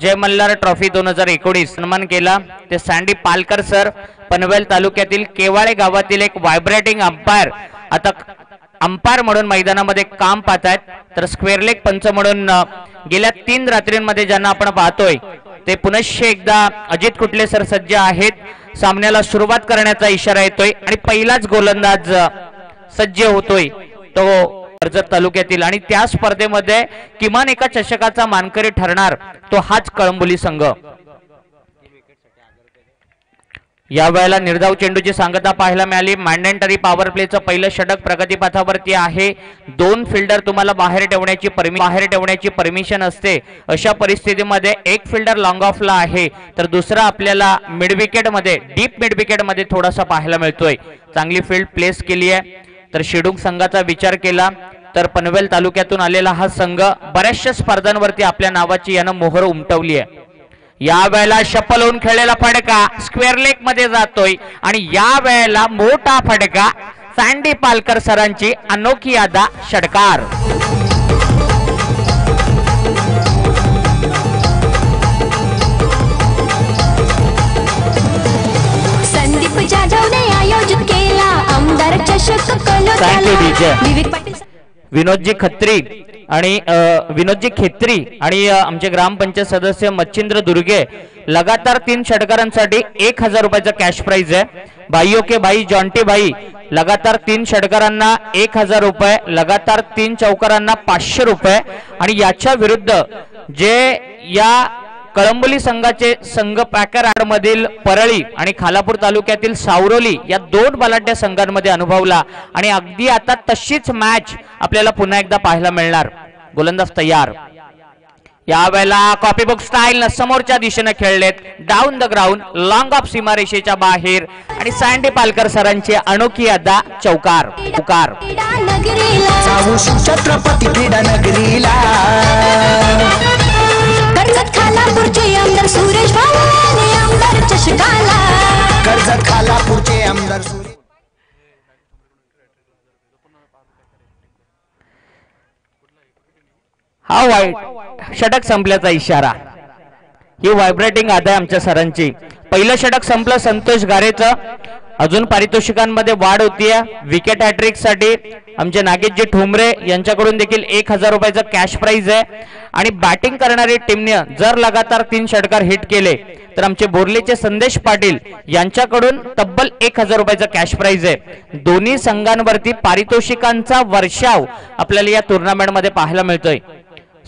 जय Malhar trophy दोन हजार एकोणीस सन्मान केला. ते सँडी पालकर सर पनवेल तालुक्यातील केवाळे गावातील एक व्हायब्रेटिंग अंपायर आता अंपायर म्हणून मैदानामध्ये काम पाहत आहेत तर स्क्वेअर लेग पंच म्हणून गेल्या तीन रात्रींमध्ये ज्यांना आपण पाहतोय ते पुनश्च एकदा अजित कुटले सर सज्ज आहेत. सामन्याला सुरुवात करण्याचा इशारा येतोय. आणि पहिलाच गोलंदाज सज्ज होतोय. तो कर्जत तालुक्यातील आणि त्या स्पर्धेमध्ये किमान एका चषकाचा मानकरी ठरणार तो हाच कळंबोली संघ. या वेळेला निर्धाव चेंडूची सांगता पाहायला मिळाली. मॅन्डेटरी पॉवर प्लेचं पहिलं षटक प्रगतीपथावरती आहे. दोन फिल्डर तुम्हाला बाहेर ठेवण्याची परमि बाहेर ठेवण्याची परमिशन असते. अशा परिस्थितीमध्ये एक फिल्डर लॉंग ऑफला आहे. तर दुसरा आपल्याला मिड विकेटमध्ये डीप मिडविकेटमध्ये थोडासा पाहायला मिळतोय. चांगली फील्ड प्लेस केली आहे. तर शिडूक संघाचा विचार केला तर पनवेल तालुक्यातून आलेला हा संघ बऱ्याचशा स्पर्धांवरती आपल्या नावाची यानं मोहर उमटवली आहे. या वेळेला शपल होऊन खेळलेला फडका स्क्वेअर लेगमध्ये जातोय आणि या वेळेला मोठा फडका सँडी पालकर सरांची अनोखी यादा षडकार. संदीप जाधवने आयोजित केला आमदार विनोदजी खत्री आणि विनोदजी खेत्री आणि आमचे ग्रामपंचायत सदस्य मच्छिंद्र दुर्गे लगातार तीन षटकारांसाठी एक हजार रुपयाचा कॅश प्राइज आहे. भाई ओके भाई जॉन्टी भाई लगातार तीन षटकारांना एक हजार रुपये लगातार तीन चौकारांना पाचशे रुपये आणि याच्या विरुद्ध जे या कळंबोली संघाचे संघ पॅकर मधील परळी आणि खालापूर तालुक्यातील सावरोली या दोन बलाढ्य संघांमध्ये अनुभवला आणि अगदी आता तशीच मॅच आपल्याला पुन्हा एकदा पाहायला मिळणार. गोलंदाज तयार. या वेळेला कॉपी बुक स्टाईल न समोरच्या दिशेने खेळलेत. Down the ground long off सीमारेषेच्या बाहेर आणि सँडी पालकर सरांची अनोखी अदा चौकार. पुकार छत्रपती क्रीडा नगरीला. कर्जत खालापूरचे आमदार हा वाईट षटक संपल्याचा इशारा. ही व्हायब्रेटिंग आदाय आमच्या सरांची. पहिलं षटक संपलं संतोष गारेचं. अजून पारितोषिकांमध्ये वाढ होतीये. विकेट हॅट्रिकसाठी आमचे नागेशजी ठोंबरे यांच्याकडून देखील एक हजार रुपयाचं कॅश प्राइज आहे. आणि बॅटिंग करणारी टीमने जर लगातार तीन षटकार हिट केले तर आमचे बोर्लेचे संदेश पाटील यांच्याकडून तब्बल एक हजार रुपयाचं कॅश प्राइज आहे. दोन्ही संघांवरती पारितोषिकांचा वर्षाव आपल्याला या टुर्नामेंटमध्ये पाहायला मिळतोय.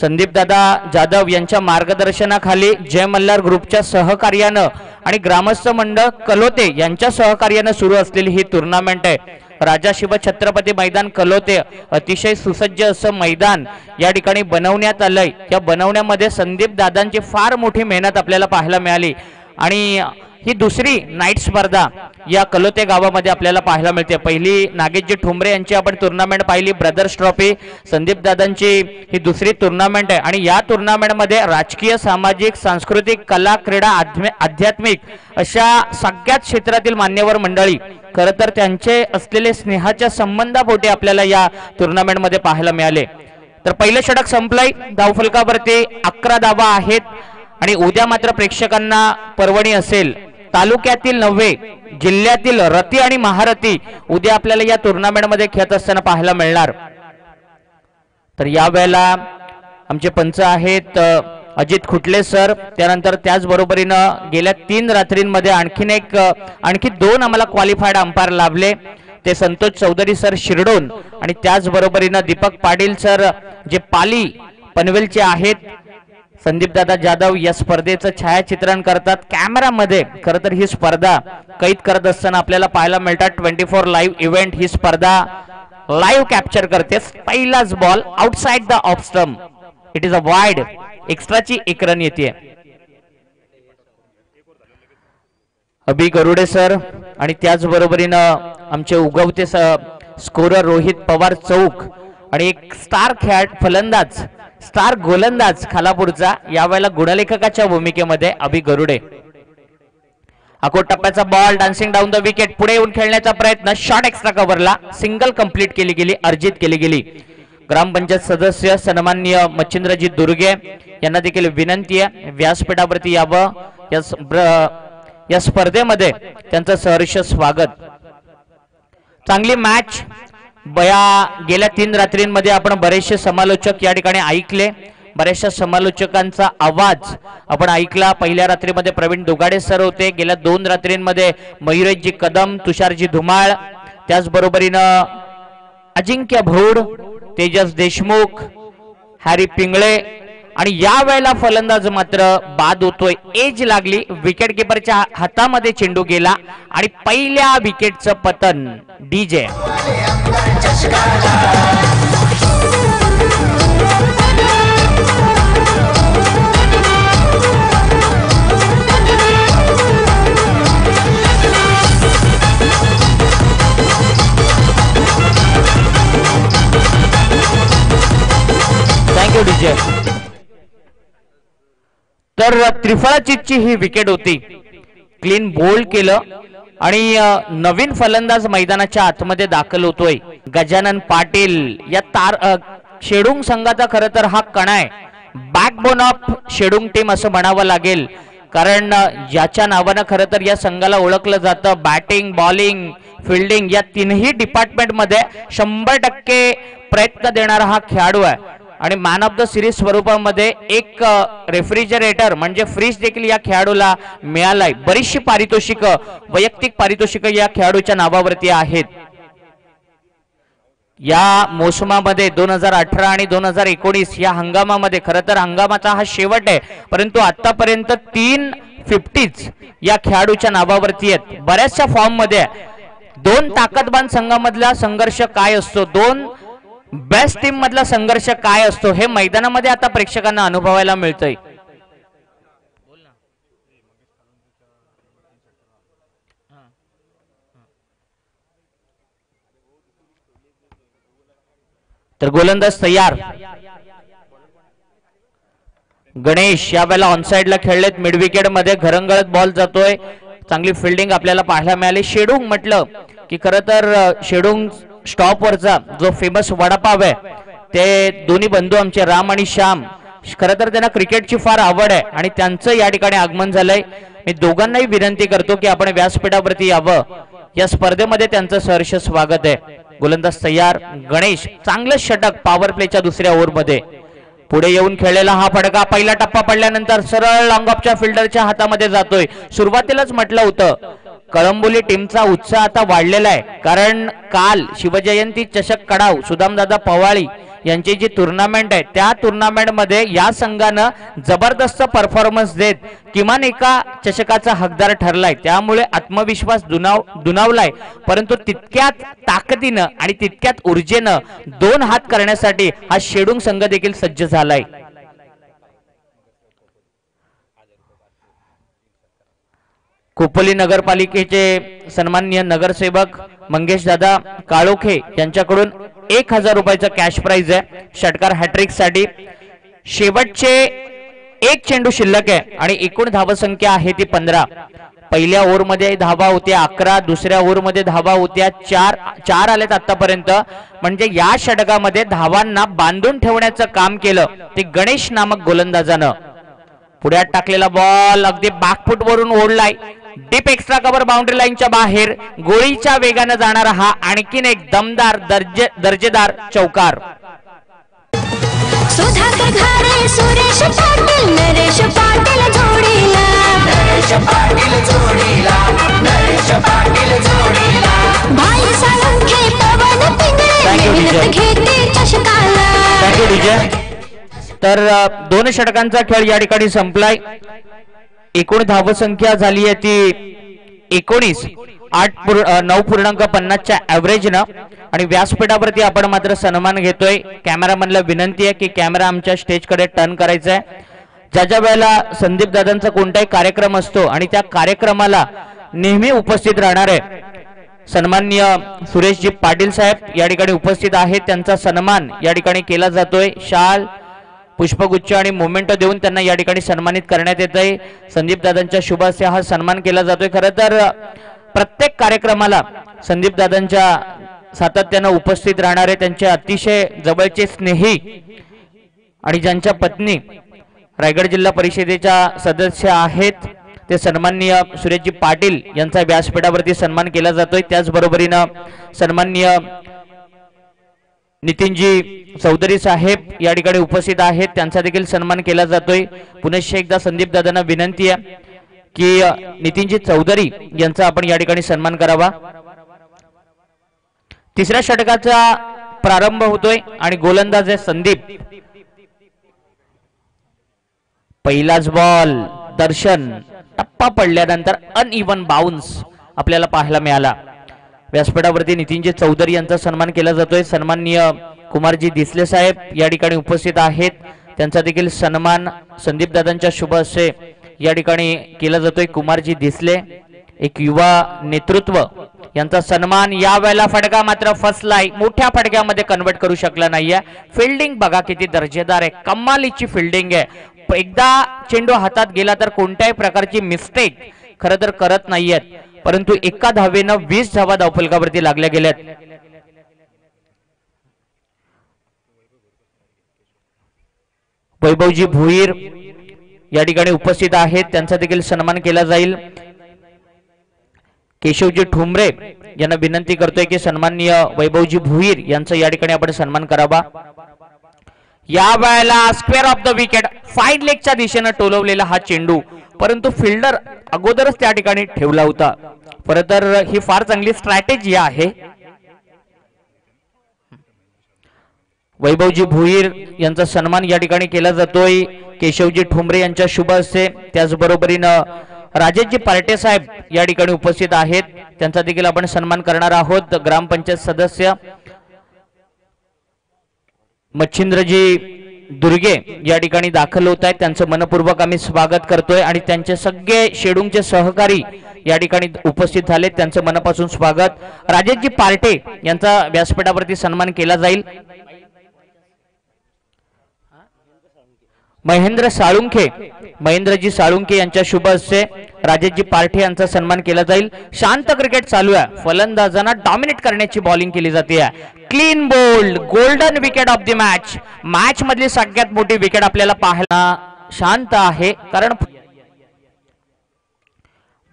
संदीपदादा जाधव यांच्या मार्गदर्शनाखाली जय मल्हार ग्रुपच्या सहकार्यानं आणि ग्रामस्थ मंडळ कलोते यांच्या सहकार्यानं सुरू असलेली ही टुर्नामेंट आहे. राजा शिव छत्रपती मैदान कलोते अतिशय सुसज्ज असं मैदान या ठिकाणी बनवण्यात आलंय. या बनवण्यामध्ये संदीप दादांची फार मोठी मेहनत आपल्याला पाहायला मिळाली. आणि ही दुसरी नाईट स्पर्धा या कलोते गावामध्ये आपल्याला पाहायला मिळते. पहिली नागेशजी ठुमरे यांची आपण टुर्नामेंट पाहिली ब्रदर्स ट्रॉफी संदीप दादांची ही दुसरी टुर्नामेंट आहे. आणि या टुर्नामेंटमध्ये राजकीय सामाजिक सांस्कृतिक कला क्रीडा आध्यात्मिक अशा सगळ्याच क्षेत्रातील मान्यवर मंडळी खरं तर त्यांचे असलेले स्नेहाच्या संबंधापोटी आपल्याला या टुर्नामेंटमध्ये पाहायला मिळाले. तर पहिलं षटक संपलंय. धावफलकावरती अकरा धावा आहेत. आणि उद्या मात्र प्रेक्षकांना पर्वणी असेल. तालुक्यातील नव्हे जिल्ह्यातील रती आणि महारथी उद्या आपल्याला या टुर्नामेंटमध्ये खेळत असताना पाहायला मिळणार. तर या वेळेला आमचे पंच आहेत अजित खुटले सर त्यानंतर त्याचबरोबरीनं गेल्या तीन रात्रींमध्ये आणखीन एक आणखी दोन आम्हाला क्वालिफाईड अंपायर लाभले. ते संतोष चौधरी सर शिरडोन आणि त्याचबरोबरीनं दीपक पाटील सर जे पाली पनवेलचे आहेत संदीप दादा जाधव या स्पर्धेचं छायाचित्रण करतात. कॅमेरामध्ये खरं तर ही स्पर्धा कैद करत असताना आपल्याला पाहायला मिळतात. ट्वेंटी फोर लाईव्ह इव्हेंट ही स्पर्धा लाईव्ह कॅप्चर करते. पहिलाच ball outside the off stump it is a wide एक्स्ट्राची एक रन येते. अभि गरुडे सर आणि त्याचबरोबरीनं आमचे उगवते स्कोरर रोहित पवार चौक आणि एक स्टार खेळ फलंदाज स्टार गोलंदाज खालापूरचा यावेळेला गुणलेखकाच्या भूमिकेमध्ये अभि गरुडे. अकोट टप्प्याचा ball dancing down the wicket पुढे येऊन खेळण्याचा प्रयत्न शॉर्ट एक्स्ट्रा कव्हरला सिंगल कंप्लीट केली गेली अर्जित केली गेली. ग्रामपंचायत सदस्य सन्मान्य मच्छिंद्रजी दुर्गे यांना देखील विनंती आहे व्यासपीठावरती यावं. या या स्पर्धेमध्ये त्यांचं सहर्ष स्वागत. चांगली मॅच बया गेल्या तीन रात्रींमध्ये आपण बरेचसे समालोचक या ठिकाणी ऐकले. बऱ्याचशा समालोचकांचा आवाज आपण ऐकला. पहिल्या रात्रीमध्ये प्रवीण दुगाडे सर होते. गेल्या दोन रात्रींमध्ये मयुरेशजी कदम तुषारजी धुमाळ त्याचबरोबरीनं अजिंक्य भोड तेजस देशमुख हॅरी पिंगळे आणि या वेळेला फलंदाज मात्र बाद होतोय. एज लागली विकेट किपरच्या हातामध्ये चेंडू गेला आणि पहिल्या विकेटचं पतन डीजे थँक्यू डीजे तर त्रिफळाचीची ही विकेट होती. क्लीन बोल्ड केलं आणि नवीन फलंदाज मैदानाच्या आतमध्ये दाखल होतोय. गजानन पाटील या तार शेडूंग शेडुंग संघाचा खरं तर हा कणा आहे. बॅकबोन ऑफ शेडुंग टीम असं म्हणावं लागेल. कारण ज्याच्या नावानं खरं तर या संघाला ओळखलं जातं. बॅटिंग बॉलिंग फिल्डिंग या तीनही डिपार्टमेंटमध्ये शंभर टक्के प्रयत्न देणारा हा खेळाडू आहे. आणि मॅन ऑफ द सिरीज स्वरूपामध्ये एक रेफ्रिजरेटर म्हणजे फ्रीज देखील या खेळाडूला मिळालाय. बरीचशी पारितोषिक वैयक्तिक पारितोषिक या खेळाडूच्या नावावरती आहेत. या मोसमामध्ये दोन हजार अठरा आणि दोन हजार एकोणीस या हंगामामध्ये खरं तर हंगामाचा हा शेवट आहे परंतु आतापर्यंत तीन फिफ्टीज या खेळाडूच्या नावावरती आहेत. बऱ्याचशा फॉर्ममध्ये दोन ताकदवान संघामधला संघर्ष काय असतो? दोन बेस्ट टीम मधला संघर्ष काय असतो हे मैदानामध्ये आता प्रेक्षकांना अनुभवायला मिळतंय. तर गोलंदाज तयार. गणेश या वेळेला ऑन ऑनसाइडला खेळलेत. मिड विकेटमध्ये घरंगळत बॉल जातोय. चांगली फिल्डिंग आपल्याला पाहायला मिळाली. शेडूंग म्हटलं की खरं तर शेडूंग स्टॉपवरचा जो फेमस वडापाव आहे ते दोन्ही बंधू आमचे राम आणि श्याम खरं तर त्यांना क्रिकेटची फार आवड आहे आणि त्यांचं या ठिकाणी आगमन झालंय. मी दोघांनाही विनंती करतो की आपण व्यासपीठावरती यावं. या स्पर्धेमध्ये त्यांचं सहर्ष स्वागत आहे. गोलंदाज तयार गणेश चांगलं षटक पॉवर प्लेच्या दुसऱ्या ओव्हरमध्ये. पुढे येऊन खेळलेला हा फटका पहिला टप्पा पडल्यानंतर सरळ लॉंगऑफच्या फिल्डरच्या हातामध्ये जातोय. सुरुवातीलाच म्हटलं होतं कळंबोली टीमचा उत्साह आता वाढलेला आहे. कारण काल शिवजयंती चषक कडाव सुदामदादा पवाळी यांची जी टुर्नामेंट आहे त्या टुर्नामेंटमध्ये या संघानं जबरदस्त परफॉर्मन्स देत किमान एका चषकाचा हकदार ठरलाय. त्यामुळे आत्मविश्वास दुनाव दुनावलाय. परंतु तितक्यात ताकदीनं आणि तितक्यात ऊर्जेनं दोन हात करण्यासाठी हा शेडूंग संघ देखील सज्ज झालाय. खोपोली नगरपालिकेचे सन्माननीय नगरसेवक मंगेश दादा काळोखे यांच्याकडून एक हजार रुपयाचं कॅश प्राइज आहे. षटकार हॅट्रिकसाठी शेवटचे एक चेंडू शिल्लक आहे आणि एकूण धावसंख्या आहे ती पंधरा. पहिल्या ओव्हरमध्ये धावा होत्या अकरा दुसऱ्या ओव्हरमध्ये धावा होत्या चार चार आलेत आतापर्यंत. म्हणजे या षटकामध्ये धावांना बांधून ठेवण्याचं काम केलं ते गणेश नामक गोलंदाजानं. पुढ्यात टाकलेला बॉल अगदी बागफुट वरून ओढलाय. डीप एक्स्ट्रा कव्हर बाउंड्री लाईनच्या बाहेर गोळीच्या वेगानं जाणारा हा आणखीन एक दमदार दर्जे दर्जेदार चौकार. तर दोन षटकांचा खेळ या ठिकाणी संपलाय. एकूण धावसंख्या झाली आहे ती. एकोणीस आठ नऊ पूर्णांक पन्नासच्या ऍव्हरेजनं आणि व्यासपीठावरती आपण मात्र सन्मान घेतोय. कॅमेरामॅनला विनंती आहे की कॅमेरा आमच्या स्टेजकडे टर्न करायचा आहे. ज्या ज्या वेळेला संदीप दादांचा कोणताही कार्यक्रम असतो आणि त्या कार्यक्रमाला नेहमी उपस्थित राहणार आहे सन्माननीय सुरेशजी पाटील साहेब या ठिकाणी उपस्थित आहेत. त्यांचा सन्मान या ठिकाणी केला जातोय. शाल पुष्पगुच्छ आणि मोमेंटो देऊन त्यांना या ठिकाणी सन्मानित करण्यात येत आहे. संदीप दादांच्या शुभ हा सन्मान केला जातोय. खरं तर प्रत्येक कार्यक्रमाला संदीप दादांच्या सातत्यानं उपस्थित राहणारे त्यांचे अतिशय जवळचे स्नेही आणि ज्यांच्या पत्नी रायगड जिल्हा परिषदेच्या सदस्य आहेत ते सन्माननीय सुरेशजी पाटील यांचा व्यासपीठावरती सन्मान केला जातोय. त्याचबरोबरीनं सन्माननीय नितीनजी चौधरी साहेब या ठिकाणी उपस्थित आहेत. त्यांचा देखील सन्मान केला जातोय. पुनश्च एकदा संदीप दादांना विनंती आहे की नितीनजी चौधरी यांचा आपण या ठिकाणी सन्मान करावा. तिसऱ्या षटकाचा प्रारंभ होतोय आणि गोलंदाज आहे संदीप. पहिलाच बॉल दर्शन टप्पा पडल्यानंतर अनइवन बाउन्स आपल्याला पाहायला मिळाला. व्यासपीठावरती नितीनजी चौधरी यांचा सन्मान केला जातोय. सन्माननीय कुमारजी दिसले साहेब या ठिकाणी उपस्थित आहेत. त्यांचा देखील सन्मान संदीप दादांच्या शुभ असे या ठिकाणी केला जातोय. कुमारजी दिसले. एक युवा नेतृत्व यांचा सन्मान या वेळेला फटका मात्र फसलाय. मोठ्या फटक्यामध्ये कन्वर्ट करू शकला नाहीये. फिल्डिंग बघा किती दर्जेदार आहे. कमालीची फिल्डिंग आहे. एकदा चेंडू हातात गेला तर कोणत्याही प्रकारची मिस्टेक खरं तर करत नाहीयेत. परंतु एका धावेनं वीस धावा धावफलकावरती लागल्या गेल्यात. वैभवजी भुईर या ठिकाणी उपस्थित आहेत. त्यांचा देखील सन्मान केला जाईल. केशवजी ठुमरे यांना विनंती करतोय की सन्माननीय वैभवजी भुईर यांचा या ठिकाणी आपण सन्मान करावा. या वेळेला square off the wicket fine लेगच्या दिशेनं टोलवलेला हा चेंडू. परंतु फिल्डर अगोदरच त्या ठिकाणी ठेवला होता. खरं तर ही फार चांगली स्ट्रॅटेजी आहे. वैभवजी भुईर यांचा सन्मान या ठिकाणी केला जातोय. केशवजी ठोंबरे यांच्या शुभ असते त्याचबरोबरीनं राजेशजी पार्टे साहेब या ठिकाणी उपस्थित आहेत. त्यांचा देखील आपण सन्मान करणार आहोत. ग्रामपंचायत सदस्य मच्छिंद्रजी दुर्गे या ठिकाणी दाखल होत आहेत. त्यांचं मनपूर्वक आम्ही स्वागत करतोय आणि त्यांचे सगळे शेडूंगचे सहकारी या ठिकाणी उपस्थित झाले. त्यांचं मनापासून स्वागत. राजेशजी पार्टे यांचा व्यासपीठावरती सन्मान केला जाईल. महेंद्र साळुंखे. महेंद्रजी साळुंखे यांच्या शुभ हस्ते राजेशजी पार्ठे यांचा सन्मान केला जाईल. शांत क्रिकेट चालू आहे. फलंदाजांना डॉमिनेट करण्याची बॉलिंग केली जाते. Clean bowled golden wicket of the match match मधली सगळ्यात मोठी विकेट आपल्याला पाहायला शांत आहे. कारण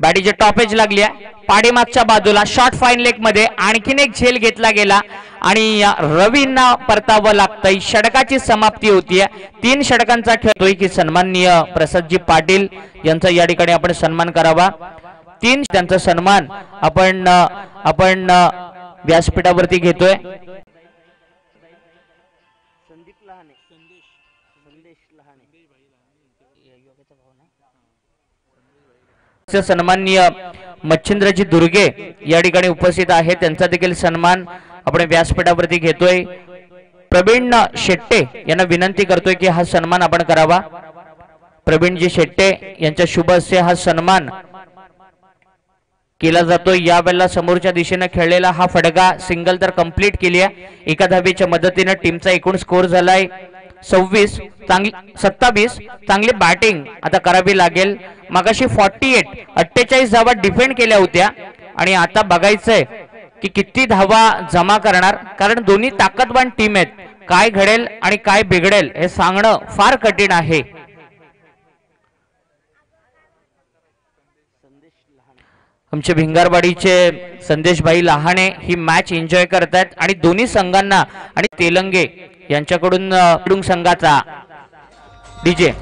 बॅटीची टॉपेज लागली आहे. पाडीमागच्या बाजूला शॉर्ट फाईन लेगमध्ये आणखीन एक झेल घेतला गेला. आणि रवींना परतावं लागतंय. षटकाची समाप्ती होतीये तीन षटकांचा खेळतोय की सन्माननीय प्रसादजी पाटील यांचा या ठिकाणी आपण सन्मान करावा. तीन त्यांचा सन्मान आपण आपण व्यासपीठावरती घेतोय. सदस्य सन्माननीय मच्छिंद्रजी दुर्गे या ठिकाणी उपस्थित आहेत. त्यांचा देखील सन्मान आपण व्यासपीठावरती घेतोय. प्रवीण शेट्टे यांना विनंती करतोय की हा सन्मान आपण करावा. प्रवीणजी शेट्टे यांच्या शुभ हा सन्मान केला जातो या वेळेला समोरच्या दिशेनं खेळलेला हा फटका सिंगल तर कंप्लीट केली आहे. एका धावीच्या मदतीने टीमचा एकूण स्कोर झालाय. सव्वीस चांगली सत्तावीस चांगली बॅटिंग आता करावी लागेल. मगाशी फॉर्टी एट अठ्ठेचाळीस धावा डिफेंड केल्या होत्या. आणि आता बघायचंय की किती धावा जमा करणार. कारण दोन्ही ताकदवान टीम आहेत. काय घडेल आणि काय बिघडेल हे सांगणं फार कठीण आहे. आमचे भिंगारवाडीचे संदेशभाई लहाणे ही मॅच एन्जॉय करतायत आणि दोन्ही संघांना आणि तेलंगे यांच्याकडून संघाचा डीजे.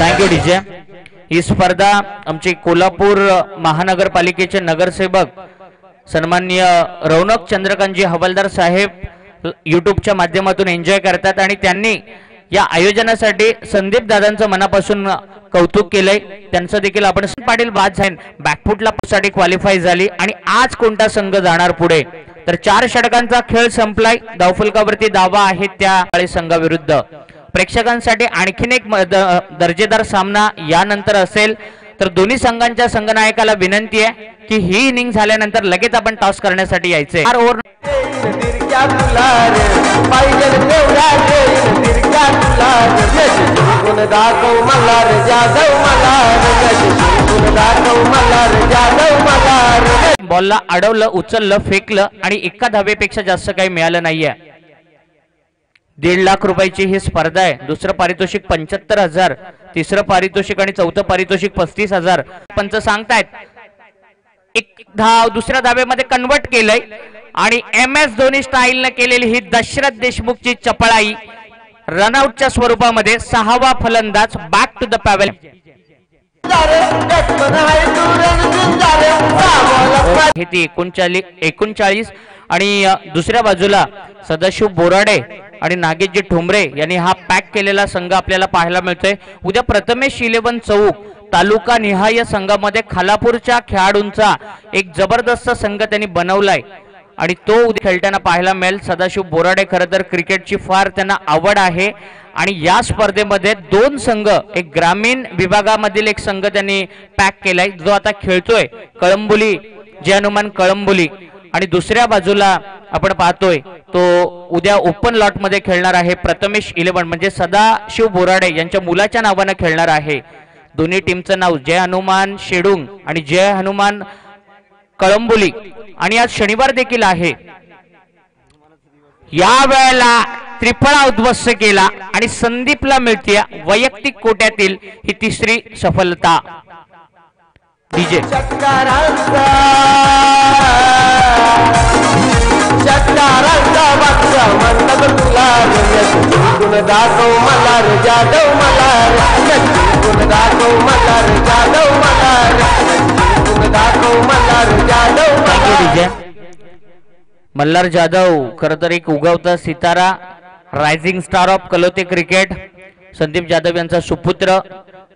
Thank you DJ. ही स्पर्धा आमचे कोल्हापूर महानगरपालिकेचे नगरसेवक सन्माननीय रौनक चंद्रकांतजी हवालदार साहेब युट्यूबच्या माध्यमातून एन्जॉय करतात आणि त्यांनी या आयोजनासाठी संदीप दादांचं मनापासून कौतुक केलंय. त्यांचं देखील आपण पाटील बाद झाईन बॅकफुटला साठी क्वालिफाय झाली आणि आज कोणता संघ जाणार पुढे? तर चार षटकांचा खेळ संपलाय. धावफलकावरती दावा आहे त्या संघाविरुद्ध. प्रेक्षकांसाठी आणखीन एक दर्जेदार सामना यानंतर असेल. तर दोन्ही संघांच्या संघनायकाला विनंती आहे की ही इनिंग झाल्यानंतर लगेच आपण टॉस करण्यासाठी यायचंय बॉलला अडवलं उचललं फेकलं आणि एका धावेपेक्षा जास्त काही मिळालं नाहीये. दीड लाख रुपयाची ही स्पर्धा आहे. दुसरं पारितोषिक पंच्याहत्तर हजार तिसरं पारितोषिक आणि चौथं पारितोषिक पस्तीस हजार. पंच सांगतायत एक धाव दुसऱ्या धावेमध्ये कन्वर्ट केलंय आणि एम एस धोनी स्टाईलनं केलेली ही दशरथ देशमुखची चपळाई रनआउटच्या स्वरूपामध्ये सहावा फलंदाज बॅक टू द पॅवेल हे ती एकोणचाळीस एकोणचाळीस आणि दुसऱ्या बाजूला सदाशिव बोराडे आणि नागेशजी ठोंबरे यांनी हा पॅक केलेला संघ आपल्याला पाहायला मिळतोय. उद्या प्रथमेश इलेवन चौक तालुका निहाय संघामध्ये खालापूरच्या खेळाडूंचा एक जबरदस्त संघ त्यांनी बनवलाय. आणि तो उद्या खेळताना पाहायला मिळेल. सदाशिव बोराडे खरं तर क्रिकेटची फार त्यांना आवड आहे. आणि या स्पर्धेमध्ये दोन संघ एक ग्रामीण विभागामधील एक संघ त्यांनी पॅक केलाय. जो आता खेळतोय कळंबुली जे हनुमान कळंबुली. आणि दुसऱ्या बाजूला आपण पाहतोय तो उद्या ओपन लॉटमध्ये खेळणार आहे. प्रथमेश इलेव्हन म्हणजे सदाशिव बोराडे यांच्या मुलाच्या नावानं खेळणार आहे. दोन्ही टीमचं नाव जय हनुमान शेडुंग आणि जय हनुमान कळंबोली. आणि आज शनिवार देखील आहे. या वेळेला त्रिफळा उद्ध्वस्त केला आणि संदीपला मिळते वैयक्तिक कोट्यातील ही तिसरी सफलता. डीजे. चक्कारांचा. चक्कारांचा म्हणतात तुला दाखव मला रे जाधव मला रे. यश जिंकून दाखव मला रे जाधव मला रे. यश जिंकून दाखव मला रे डीजे. मल्हार जाधव खर तर एक उगवता सितारा rising star of Kalote cricket Sandeep Jadhav यांचा सुपुत्र.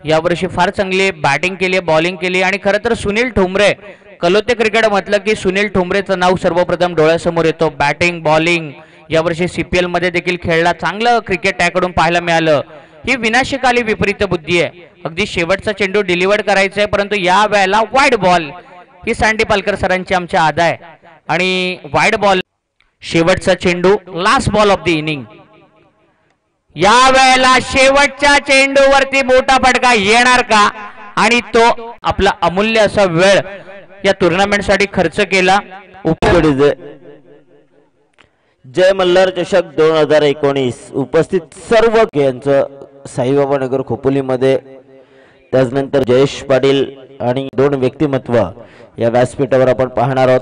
यावर्षी फार चांगली बॅटिंग केली बॉलिंग केली आणि खरं तर सुनील ठोंबरे कलोते क्रिकेट म्हटलं की सुनील ठोंबरेचं नाव सर्वप्रथम डोळ्यासमोर येतो. बॅटिंग बॉलिंग यावर्षी सीपीएलमध्ये देखील खेळला. चांगलं क्रिकेट त्याकडून पाहायला मिळालं. ही विनाशकाली विपरीत बुद्धी आहे. अगदी शेवटचा चेंडू डिलिव्हर करायचा आहे परंतु या वेळेला वाईड बॉल ही सांडी पालकर सरांची आमच्या आदा आहे आणि वाईड बॉल शेवटचा चेंडू last ball of the inning या वेळेला शेवटच्या चेंडूवरती मोठा फटका येणार का? आणि तो आपला अमूल्य असा वेळ या टुर्नामेंटसाठी खर्च केला. जय मल्हार चषक दोन हजार एकोणीस. उपस्थित सर्व यांचं साईबाबा नगर खोपोलीमध्ये. त्याचनंतर जयेश पाटील आणि दोन व्यक्तिमत्व या व्यासपीठावर आपण पाहणार आहोत.